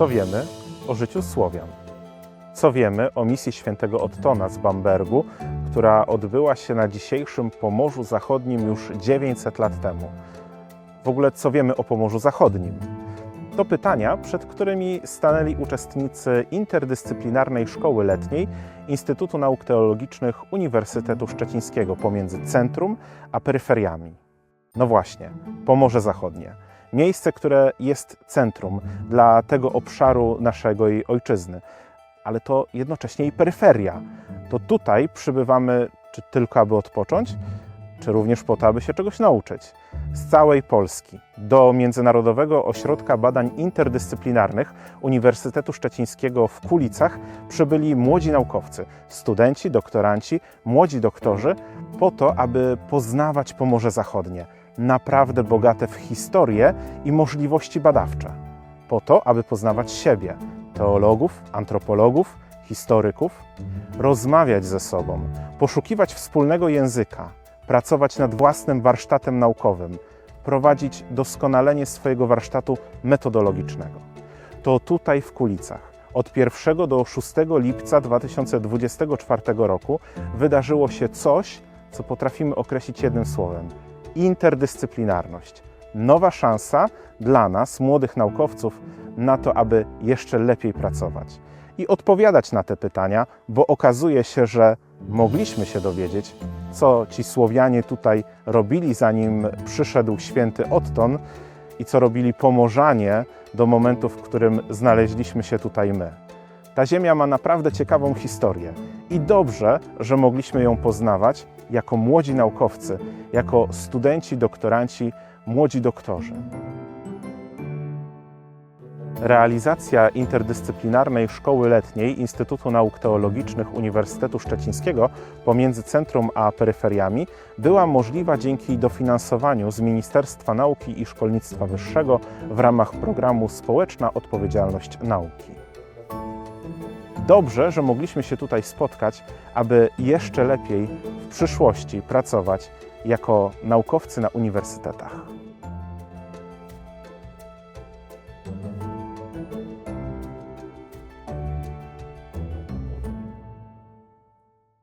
Co wiemy o życiu Słowian? Co wiemy o misji świętego Ottona z Bambergu, która odbyła się na dzisiejszym Pomorzu Zachodnim już 900 lat temu? W ogóle co wiemy o Pomorzu Zachodnim? To pytania, przed którymi stanęli uczestnicy interdyscyplinarnej szkoły letniej Instytutu Nauk Teologicznych Uniwersytetu Szczecińskiego pomiędzy centrum a peryferiami. No właśnie, Pomorze Zachodnie. Miejsce, które jest centrum dla tego obszaru naszej ojczyzny, ale to jednocześnie i peryferia. To tutaj przybywamy, czy tylko aby odpocząć, czy również po to, aby się czegoś nauczyć. Z całej Polski do Międzynarodowego Ośrodka Badań Interdyscyplinarnych Uniwersytetu Szczecińskiego w Kulicach przybyli młodzi naukowcy, studenci, doktoranci, młodzi doktorzy, po to, aby poznawać Pomorze Zachodnie, naprawdę bogate w historię i możliwości badawcze, po to, aby poznawać siebie, teologów, antropologów, historyków, rozmawiać ze sobą, poszukiwać wspólnego języka, pracować nad własnym warsztatem naukowym, prowadzić doskonalenie swojego warsztatu metodologicznego. To tutaj w Kulicach od 1 do 6 lipca 2024 roku wydarzyło się coś, co potrafimy określić jednym słowem: interdyscyplinarność. Nowa szansa dla nas, młodych naukowców, na to, aby jeszcze lepiej pracować i odpowiadać na te pytania, bo okazuje się, że mogliśmy się dowiedzieć, co ci Słowianie tutaj robili, zanim przyszedł święty Otton i co robili Pomorzanie do momentu, w którym znaleźliśmy się tutaj my. Ta ziemia ma naprawdę ciekawą historię i dobrze, że mogliśmy ją poznawać jako młodzi naukowcy, jako studenci, doktoranci, młodzi doktorzy. Realizacja interdyscyplinarnej szkoły letniej Instytutu Nauk Teologicznych Uniwersytetu Szczecińskiego pomiędzy centrum a peryferiami była możliwa dzięki dofinansowaniu z Ministerstwa Nauki i Szkolnictwa Wyższego w ramach programu Społeczna Odpowiedzialność Nauki. Dobrze, że mogliśmy się tutaj spotkać, aby jeszcze lepiej w przyszłości pracować jako naukowcy na uniwersytetach.